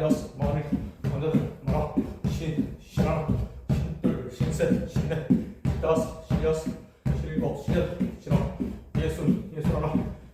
여섯, 마흔일곱, 마흔여덟, 마흔아홉, 쉰, 쉰하나, 쉰둘, 쉰셋, 쉰넷, 쉰다섯, 쉰여섯, 쉰일곱, 쉰여덟, 쉰아홉, 예순, 예순하나,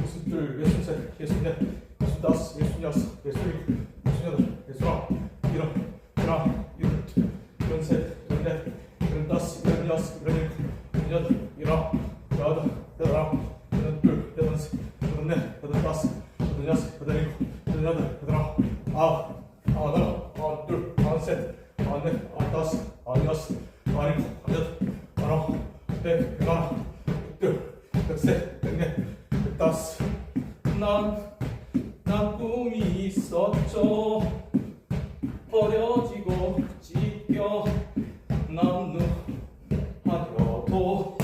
예순둘, 예순셋, 예순넷, 예순다섯, 예순여섯, 예순일곱, 예순여덟, 예순아홉, 일흔, 일하나, 일흔둘, 일흔셋, 일흔넷, 일흔다섯, 일흔여섯, 일흔일곱, 일흔여덟, 일아홉, 여덟, 여덟아홉, 여덟둘, 여덟셋, 여덟넷, 여덟다섯, 여덟여섯, 여덟일곱, 여덟여덟, 여덟아홉, 아홉, 하나, 하나, 둘, 하나, 셋, 하나, 네, 넷, 하나, 다섯, 하나, 여섯, 하나, 일곱, 하나, 여덟, 하나, 넷, 하나, 둘, 셋, 넷, 다섯. 난, 난 꿈이 있었죠. 버려지고 찢겨 남는 하려도